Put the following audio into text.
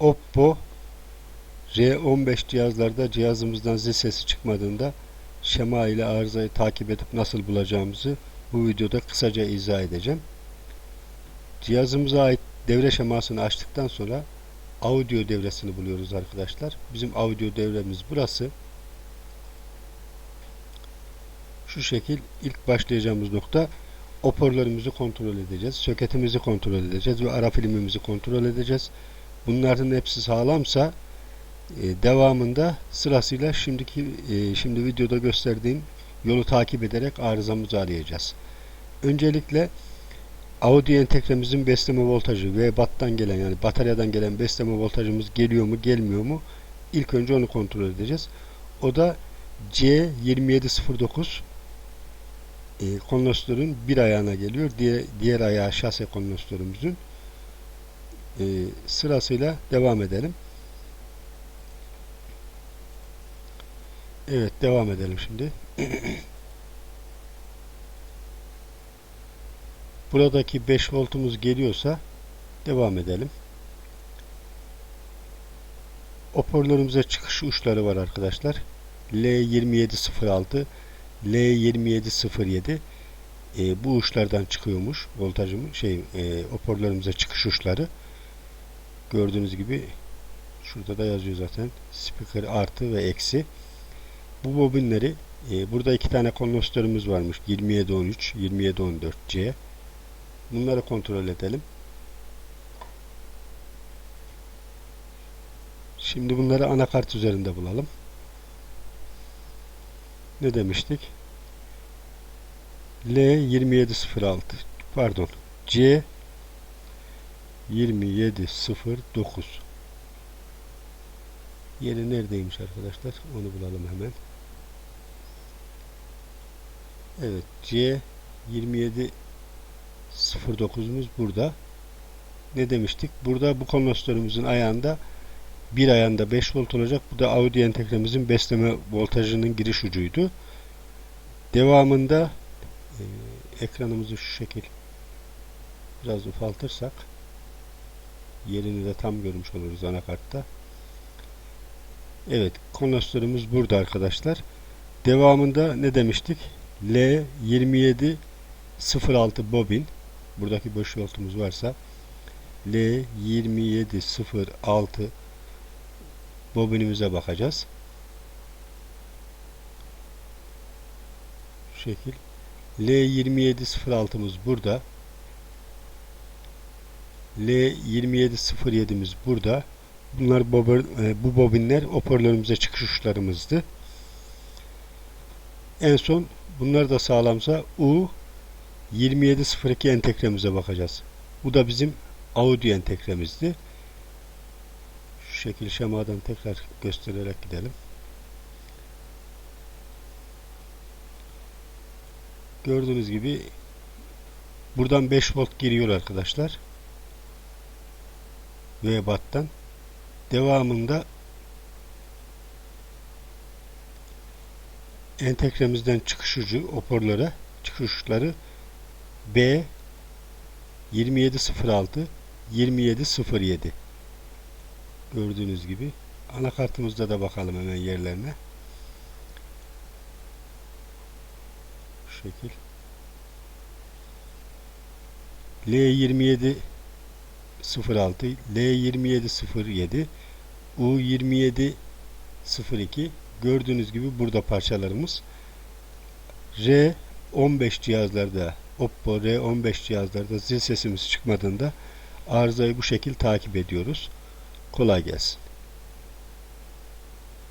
Oppo R15 cihazlarda cihazımızdan zil sesi çıkmadığında şema ile arızayı takip edip nasıl bulacağımızı bu videoda kısaca izah edeceğim. Cihazımıza ait devre şemasını açtıktan sonra audio devresini buluyoruz arkadaşlar. Bizim audio devremiz burası. Şu şekil ilk başlayacağımız nokta hoparlörümüzü kontrol edeceğiz. Söketimizi kontrol edeceğiz ve ara filmimizi kontrol edeceğiz. Bunların hepsi sağlamsa e, devamında sırasıyla şimdiki e, şimdi videoda gösterdiğim yolu takip ederek arızamızı arayacağız. Öncelikle audio entegremizin besleme voltajı ve battan gelen yani bataryadan gelen besleme voltajımız geliyor mu gelmiyor mu ilk önce onu kontrol edeceğiz. O da C2709 e, kondansatörün bir ayağına geliyor. Diğer, diğer ayağı şase kondansatörümüzün. E, sırasıyla devam edelim. Evet devam edelim şimdi. Buradaki 5 voltumuz geliyorsa devam edelim. Hoparlörümüze çıkış uçları var arkadaşlar. L2706 L2707 e, bu uçlardan çıkıyormuş voltajımın şey e, hoparlörümüze çıkış uçları. Gördüğünüz gibi şurada da yazıyor zaten. Speaker artı ve eksi. Bu bobinleri e, burada iki tane kondansatörümüz varmış. 2713, 2714C. Bunları kontrol edelim. Şimdi bunları anakart üzerinde bulalım. Ne demiştik? L2706 pardon C 2709 Yeri neredeymiş arkadaşlar? Onu bulalım hemen. Evet C 2709'umuz burada. Ne demiştik? Burada bu kondansatörümüzün ayağında bir ayağında 5 volt olacak. Bu da audio entegremizin besleme voltajının giriş ucuydu. Devamında e, ekranımızı şu şekil biraz ufaltırsak yerini de tam görmüş oluruz anakartta. Evet kondansatörümüz burada arkadaşlar. Devamında ne demiştik? L2706 bobin buradaki boş voltumuz varsa L2706 bobinimize bakacağız. Şu şekil. L2706'mız burada. L2707'miz burada. Bunlar bobin, e, bu bobinler hoparlörümüze çıkış uçlarımızdı. En son bunlar da sağlamsa U 2702 entegremize bakacağız. Bu da bizim audio entegremizdi. Şu şekil şemadan tekrar göstererek gidelim. Gördüğünüz gibi buradan 5 volt giriyor arkadaşlar. V battan. Devamında entegremizden çıkış ucu hoparlöre çıkış B 2706 2707 gördüğünüz gibi anakartımızda da bakalım hemen yerlerine şu şekil L27 06 L2707 U27 02 gördüğünüz gibi burada parçalarımız R15 cihazlarda Oppo R15 cihazlarda zil sesimiz çıkmadığında arızayı bu şekil takip ediyoruz. Kolay gelsin.